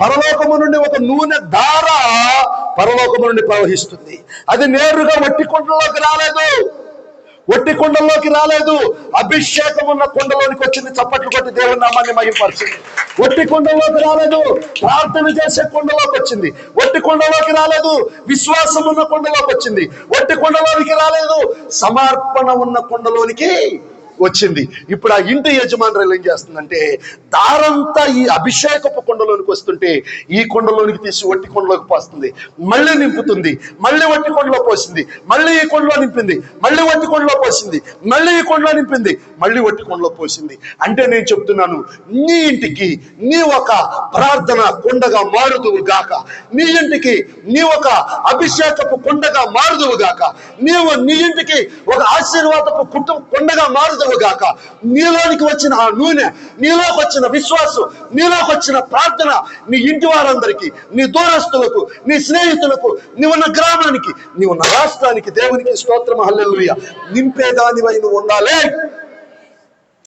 పరలోకము నుండి ఒక నూనె ధార పరలోకము నుండి ప్రవహిస్తుంది. అది నేరుగా వట్టి కుండలోకి రాలేదు. వట్టి కుండలోకి రాలేదు. అభిషేకం ఉన్న కుండలోనికి వచ్చింది. చప్పట్లు కొట్టి దేవుని నామాన్ని మహింపరిచింది. వట్టి కుండలోకి రాలేదు. ప్రార్థన చేసే కుండలోకి వచ్చింది. వట్టి కుండలోకి రాలేదు. విశ్వాసం ఉన్న కుండలోకి వచ్చింది. వట్టి కుండలోనికి రాలేదు. సమర్పణ ఉన్న కుండలోనికి వచ్చింది. ఇప్పుడు ఆ ఇంటి యజమానురాలు ఏం చేస్తుందంటే దారంతా ఈ అభిషేకపు కొండలోనికి వస్తుంటే ఈ కొండలోనికి తీసి వట్టి కొండలోకి పోస్తుంది. మళ్ళీ నింపుతుంది. మళ్ళీ వట్టి కొండలో పోసింది. మళ్ళీ ఈ కొండలో నింపింది. మళ్ళీ వట్టి కొండలో పోసింది. మళ్ళీ ఈ కొండలో నింపింది. మళ్ళీ వట్టి కొండలో పోసింది. అంటే నేను చెప్తున్నాను నీ ఇంటికి నీ ఒక ప్రార్థన కుండగా మారుదువు గాక. నీ ఇంటికి నీ ఒక అభిషేకపు కుండగా మారుదువు గాక. నీవు నీ ఇంటికి ఒక ఆశీర్వాదపు కుటుంబ కుండగా మారుదువు గాక. నీలోనికి వచ్చిన ఆ నూనె నీలోకి వచ్చిన విశ్వాసం నీలోకి వచ్చిన ప్రార్థన నీ ఇంటి వారందరికీ నీ దూరస్తులకు నీ స్నేహితులకు నీ ఉన్న గ్రామానికి నీ ఉన్న రాష్ట్రానికి దేవునికి స్తోత్రం. హల్లెలూయ. నింపేదానివై నువ్వు ఉండాలి.